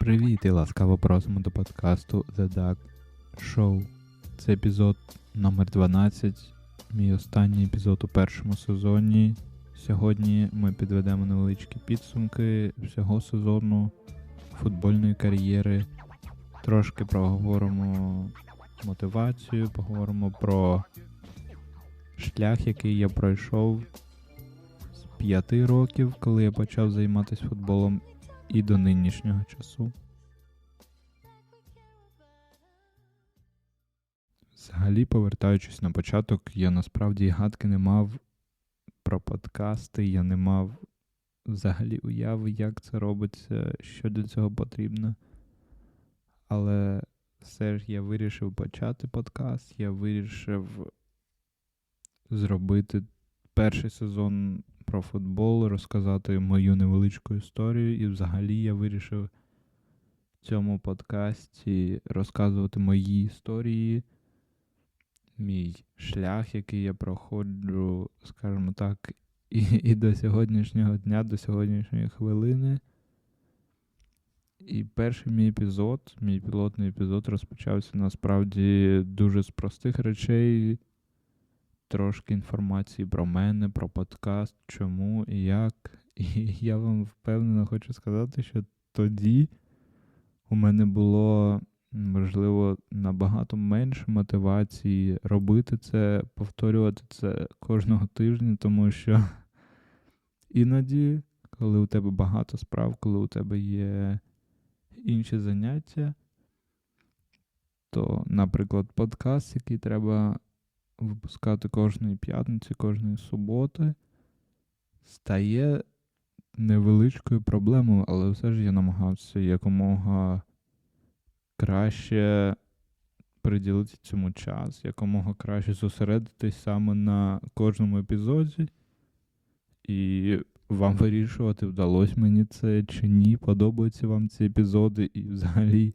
Привіт і ласкаво просимо до подкасту The Duck Show. Це епізод номер 12 мій останній епізод у першому сезоні. Сьогодні ми підведемо невеличкі підсумки всього сезону футбольної кар'єри. Трошки проговоримо мотивацію, поговоримо про шлях, який я пройшов з 5 років, коли я почав займатися футболом, і до нинішнього часу. Взагалі, повертаючись на початок, я насправді гадки не мав про подкасти, я не мав взагалі уяви, як це робиться, що для цього потрібно. Але все ж я вирішив почати подкаст, я вирішив зробити перший сезон про футбол, розказати мою невеличку історію. І взагалі я вирішив в цьому подкасті розказувати мої історії, мій шлях, який я проходжу, скажімо так, і, і до сьогоднішнього дня, до сьогоднішньої хвилини. І перший мій епізод, мій пілотний епізод розпочався насправді дуже з простих речей трошки інформації про мене, про подкаст, чому і як. І я вам впевнено хочу сказати, що тоді у мене було, можливо, набагато менше мотивації робити це, повторювати це кожного тижня, тому що іноді, коли у тебе багато справ, коли у тебе є інші заняття, то, наприклад, подкаст, який треба випускати кожної п'ятниці, кожної суботи, стає невеличкою проблемою, але все ж я намагався якомога краще приділити цьому час, якомога краще зосередитись саме на кожному епізоді. І вам вирішувати, вдалося мені це чи ні, подобаються вам ці епізоди, і взагалі,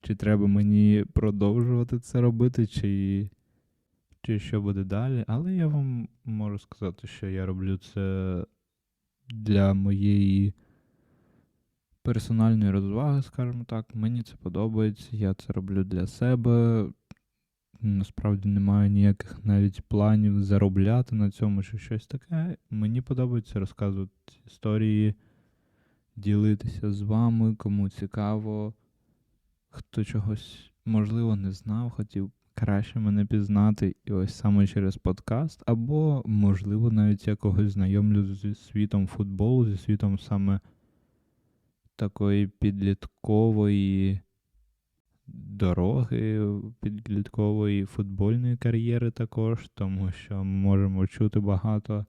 чи треба мені продовжувати це робити, чи чи що буде далі, але я вам можу сказати, що я роблю це для моєї персональної розваги, скажімо так. Мені це подобається, я це роблю для себе. Насправді немає ніяких навіть планів заробляти на цьому чи щось таке. Мені подобається розказувати історії, ділитися з вами, кому цікаво, хто чогось можливо не знав, хотів краще мене пізнати і ось саме через подкаст, або, можливо, навіть я когось знайомлю зі світом футболу, зі світом саме такої підліткової дороги, підліткової футбольної кар'єри також, тому що ми можемо чути багато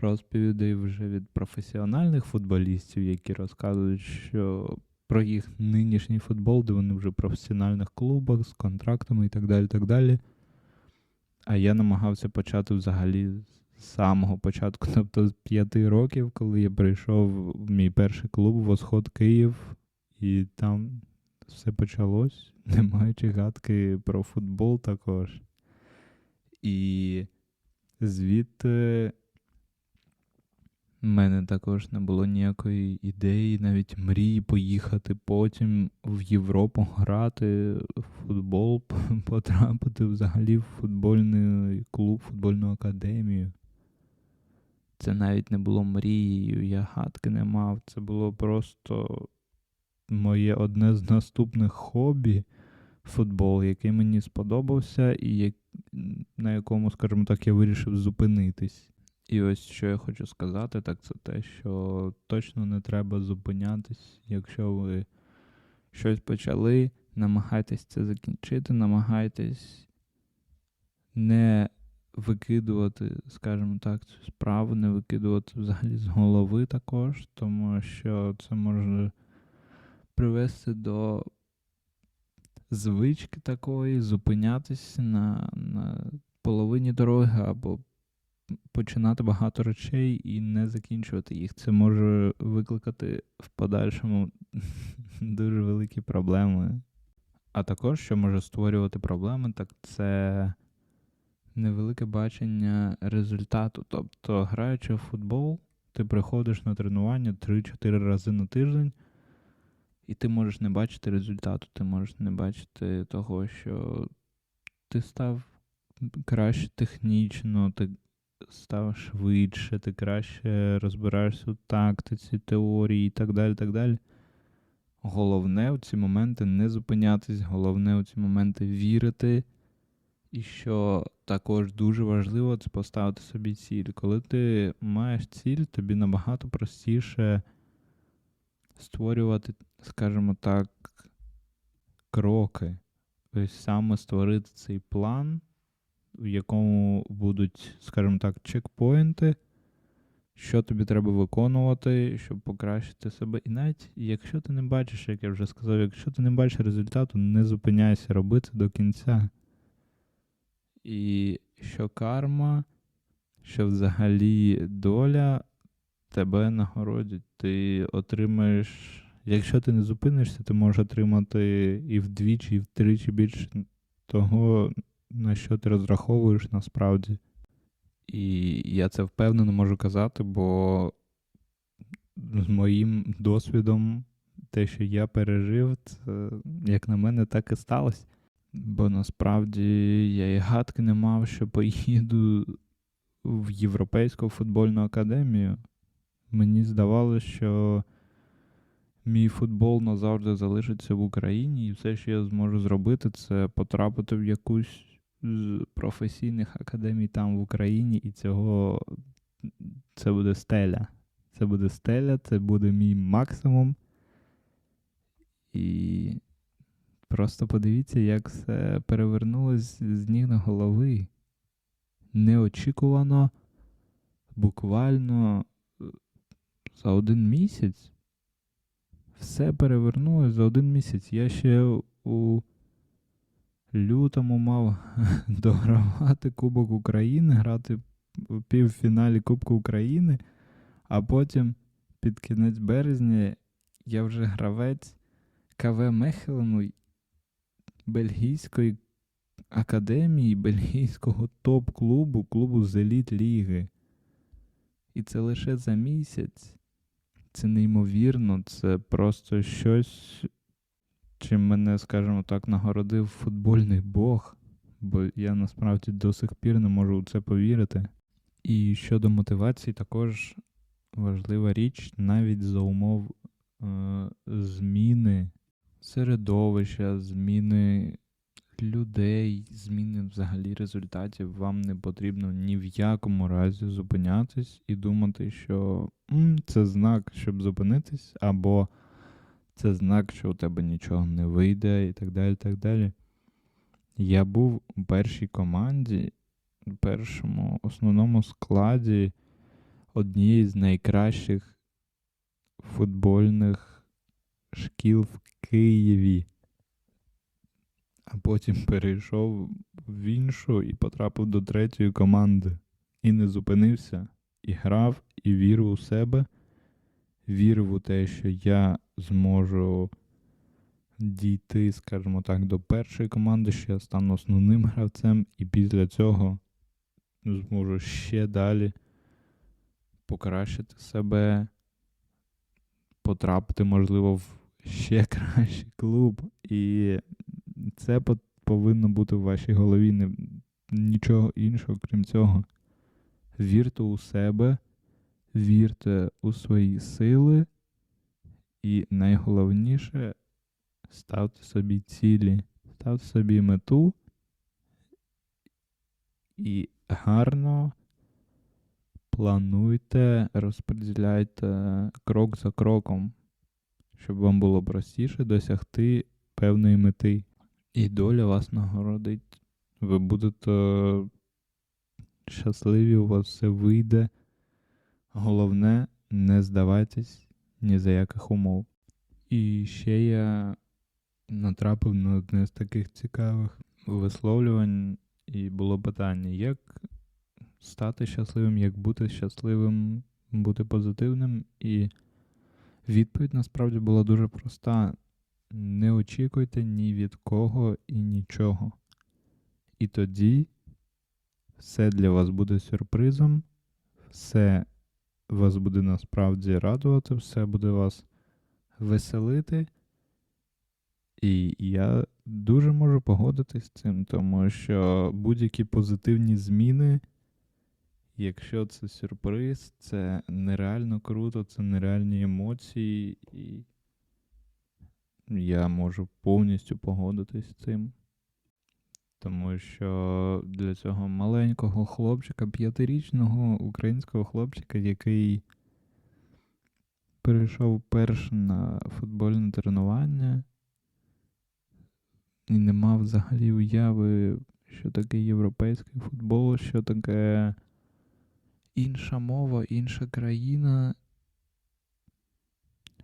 розповідей вже від професіональних футболістів, які розказують, що про їх нинішній футбол, де вони вже в професіональних клубах з контрактами і так далі. так далі. А я намагався почати взагалі з самого початку, тобто з п'яти років, коли я прийшов в мій перший клуб Восход Київ, і там все почалось, не маючи гадки про футбол також. І звідти у мене також не було ніякої ідеї, навіть мрії поїхати потім в Європу грати в футбол, потрапити взагалі в футбольний клуб, футбольну академію. Це навіть не було мрією, я гадки не мав. Це було просто моє одне з наступних хобі футбол, який мені сподобався, і як, на якому, скажімо так, я вирішив зупинитись. І ось що я хочу сказати, так це те, що точно не треба зупинятись, якщо ви щось почали, намагайтесь це закінчити, намагайтесь не викидувати, скажімо так, цю справу, не викидувати взагалі з голови також, тому що це може привести до звички такої, зупинятись на, на половині дороги або починати багато речей і не закінчувати їх. Це може викликати в подальшому дуже великі проблеми. А також, що може створювати проблеми, так це невелике бачення результату. Тобто, граючи в футбол, ти приходиш на тренування 3-4 рази на тиждень, І ти можеш не бачити результату, ти можеш не бачити того, що ти став краще технічно, ти став швидше, ти краще розбираєшся у тактиці, теорії і так далі. так далі. Головне в ці моменти не зупинятись, головне в ці моменти вірити. І що також дуже важливо, це поставити собі ціль. Коли ти маєш ціль, тобі набагато простіше створювати, скажімо так, кроки. Тобто саме створити цей план, в якому будуть, скажімо так, чекпоінти, що тобі треба виконувати, щоб покращити себе. І навіть якщо ти не бачиш, як я вже сказав, якщо ти не бачиш результату, не зупиняйся, роби це до кінця. І що карма, що взагалі доля тебе нагородить. Ти отримаєш, якщо ти не зупинишся, ти можеш отримати і вдвічі, і втричі більше того, на що ти розраховуєш насправді. І я це впевнено можу казати, бо з моїм досвідом, те, що я пережив, це, як на мене, так і сталося. Бо насправді я і гадки не мав, що поїду в Європейську футбольну академію. Мені здавалося, що мій футбол назавжди залишиться в Україні, і все, що я зможу зробити, це потрапити в якусь з професійних академій там в Україні, і цього це буде стеля. Це буде стеля, це буде мій максимум. І просто подивіться, як все перевернулось з ніг на голови. Неочікувано, буквально за один місяць. Все перевернулось за один місяць. Я ще у лютому мав догравати Кубок України, грати в півфіналі Кубку України, а потім під кінець березня я вже гравець КВ Мехелену Бельгійської академії, бельгійського топ-клубу, клубу з еліт Ліги. І це лише за місяць. Це неймовірно, це просто щось, чим мене, скажімо так, нагородив футбольний Бог, бо я насправді до сих пір не можу у це повірити. І щодо мотивації, також важлива річ навіть за умов е, зміни середовища, зміни людей, зміни взагалі результатів, вам не потрібно ні в якому разі зупинятись і думати, що М, це знак, щоб зупинитись, або це знак, що у тебе нічого не вийде, і так далі. так далі. Я був у першій команді, у першому основному складі однієї з найкращих футбольних шкіл в Києві а потім перейшов в іншу і потрапив до третьої команди. І не зупинився, і грав, і вірив у себе, вірив у те, що я зможу дійти, скажімо так, до першої команди, що я стану основним гравцем, і після цього зможу ще далі покращити себе, потрапити, можливо, в ще кращий клуб. І це повинно бути в вашій голові. Нічого іншого, крім цього. Вірте у себе, вірте у свої сили, і найголовніше ставте собі цілі, ставте собі мету і гарно плануйте, розподіляйте крок за кроком, щоб вам було простіше досягти певної мети. І доля вас нагородить. Ви будете щасливі, у вас все вийде. Головне, не здавайтесь ні за яких умов. І ще я натрапив на одне з таких цікавих висловлювань, і було питання, як стати щасливим, як бути щасливим, бути позитивним. І відповідь насправді була дуже проста. Не очікуйте ні від кого і нічого. І тоді все для вас буде сюрпризом, все вас буде насправді радувати, все буде вас веселити, І я дуже можу погодитись з цим, тому що будь-які позитивні зміни, якщо це сюрприз, це нереально круто, це нереальні емоції, і я можу повністю погодитись з цим. Тому що для цього маленького хлопчика, п'ятирічного українського хлопчика, який перейшов перш на футбольне тренування і не мав взагалі уяви, що таке європейський футбол, що таке інша мова, інша країна,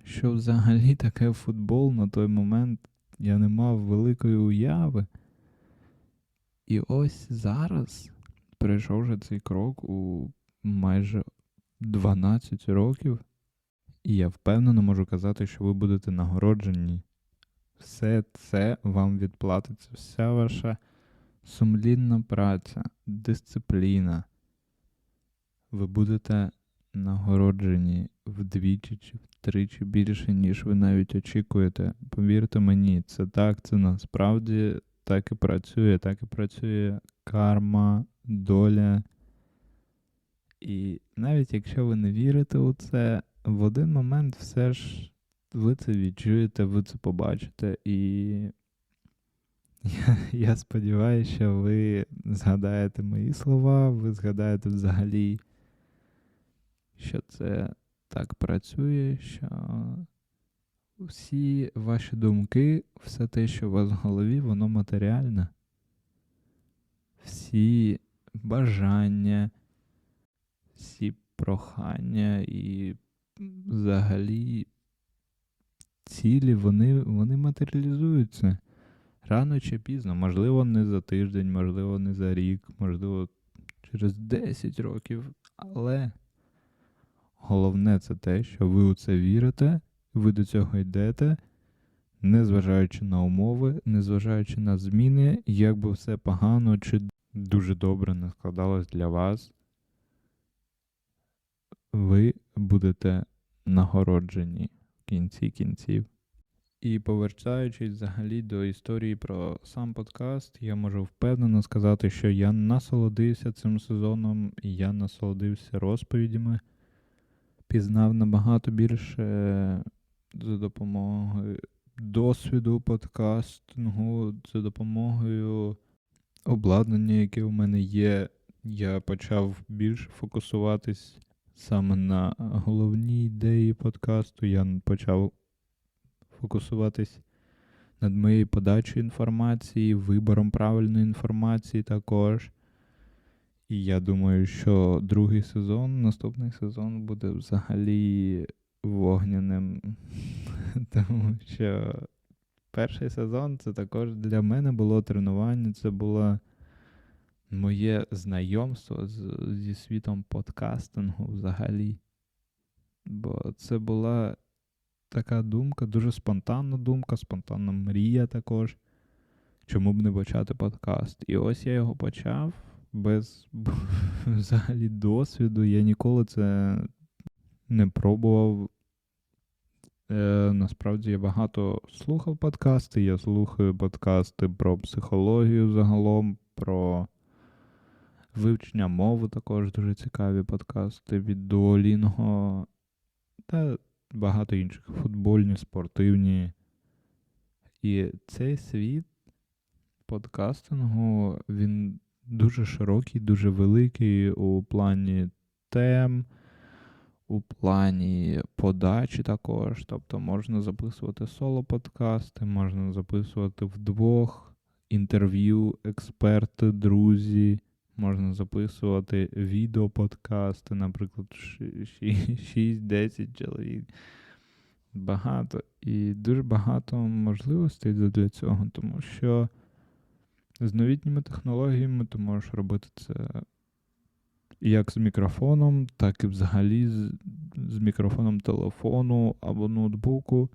що взагалі таке футбол на той момент я не мав великої уяви. І ось зараз прийшов вже цей крок у майже 12 років, і я впевнено можу казати, що ви будете нагороджені. Все це вам відплатиться, вся ваша сумлінна праця, дисципліна. Ви будете нагороджені вдвічі чи втричі більше, ніж ви навіть очікуєте. Повірте мені, це так, це насправді так і працює, так і працює карма, доля. І навіть якщо ви не вірите у це, в один момент все ж ви це відчуєте, ви це побачите. І я, я сподіваюся, що ви згадаєте мої слова, ви згадаєте взагалі, що це так працює, що всі ваші думки, все те, що у вас в голові, воно матеріальне. Всі бажання, всі прохання і взагалі цілі, вони, вони матеріалізуються. Рано чи пізно, можливо, не за тиждень, можливо, не за рік, можливо, через 10 років. Але головне це те, що ви у це вірите, ви до цього йдете, незважаючи на умови, незважаючи на зміни, як би все погано чи дуже добре не складалось для вас, ви будете нагороджені в кінці кінців. І повертаючись взагалі до історії про сам подкаст, я можу впевнено сказати, що я насолодився цим сезоном, і я насолодився розповідями, пізнав набагато більше за допомогою досвіду подкастингу, за допомогою обладнання, яке у мене є. Я почав більше фокусуватись саме на головній ідеї подкасту. Я почав фокусуватись над моєю подачею інформації, вибором правильної інформації також. І я думаю, що другий сезон, наступний сезон буде взагалі вогняним. Тому що перший сезон це також для мене було тренування, це було моє знайомство з, зі світом подкастингу взагалі. Бо це була така думка, дуже спонтанна думка, спонтанна мрія також. Чому б не почати подкаст? І ось я його почав без взагалі досвіду. Я ніколи це не пробував. Е, Насправді я багато слухав подкасти. Я слухаю подкасти про психологію загалом, про вивчення мови також дуже цікаві подкасти від Duolingo та багато інших футбольні, спортивні. І цей світ подкастингу, він дуже широкий, дуже великий у плані тем у плані подачі також. Тобто можна записувати соло-подкасти, можна записувати вдвох інтерв'ю, експерти, друзі. Можна записувати відеоподкасти, наприклад, 6-10 чоловік. Багато. І дуже багато можливостей для цього, тому що з новітніми технологіями ти можеш робити це як з мікрофоном, так і взагалі з, з мікрофоном телефону або ноутбуку.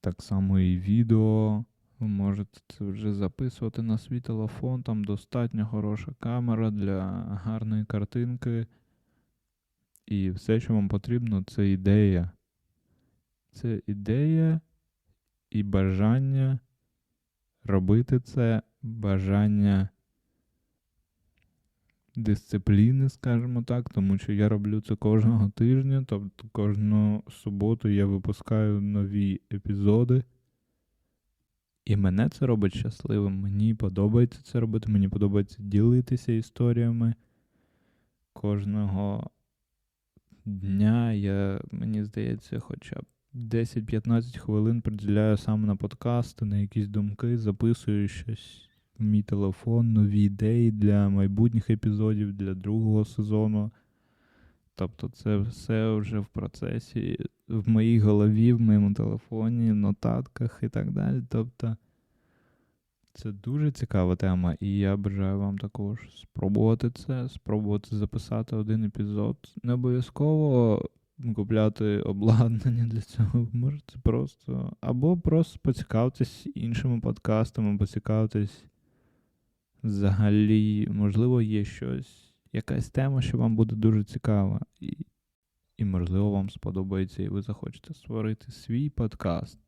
Так само і відео. Ви можете це вже записувати на свій телефон, там достатньо хороша камера для гарної картинки. І все, що вам потрібно, це ідея. Це ідея і бажання робити це, бажання дисципліни, скажімо так, тому що я роблю це кожного тижня, тобто кожну суботу я випускаю нові епізоди. І мене це робить щасливим. Мені подобається це робити, мені подобається ділитися історіями. Кожного дня я, мені здається, хоча б 10-15 хвилин приділяю саме на подкасти, на якісь думки, записую щось мій телефон, нові ідеї для майбутніх епізодів, для другого сезону. Тобто, це все вже в процесі, в моїй голові, в моєму телефоні, нотатках і так далі. Тобто, це дуже цікава тема, і я бажаю вам також спробувати це, спробувати записати один епізод. Не обов'язково купляти обладнання для цього. Можете просто. Або просто поцікавитись іншими подкастами, поцікавитись взагалі, можливо, є щось, якась тема, що вам буде дуже цікава. І, і можливо, вам сподобається, і ви захочете створити свій подкаст.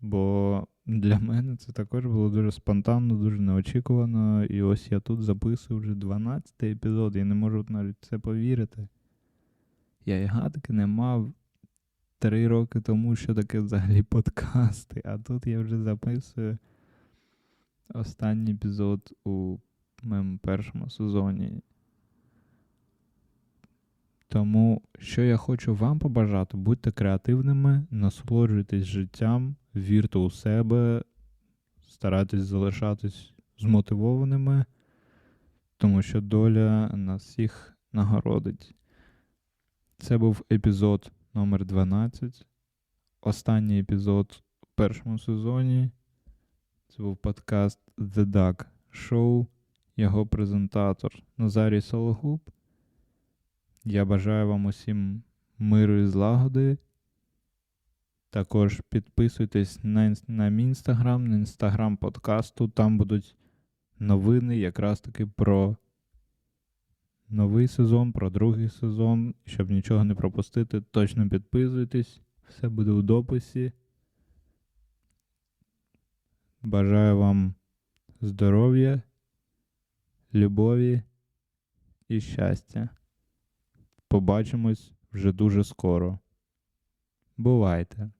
Бо для мене це також було дуже спонтанно, дуже неочікувано. І ось я тут записую вже 12-й епізод, і не можу навіть це повірити. Я і гадки не мав три роки тому, що таке взагалі подкасти, а тут я вже записую останній епізод у моєму першому сезоні. Тому, що я хочу вам побажати, будьте креативними, насолоджуйтесь життям, вірте у себе, старайтесь залишатись змотивованими, тому що доля нас всіх нагородить. Це був епізод номер 12 Останній епізод в першому сезоні. Це був подкаст The Duck Show, його презентатор Назарій Сологуб. Я бажаю вам усім миру і злагоди. Також підписуйтесь на, на мій інстаграм, на інстаграм подкасту. Там будуть новини якраз таки про новий сезон, про другий сезон. Щоб нічого не пропустити, точно підписуйтесь. Все буде у дописі. Бажаю вам здоров'я, любові і щастя. Побачимось вже дуже скоро. Бувайте!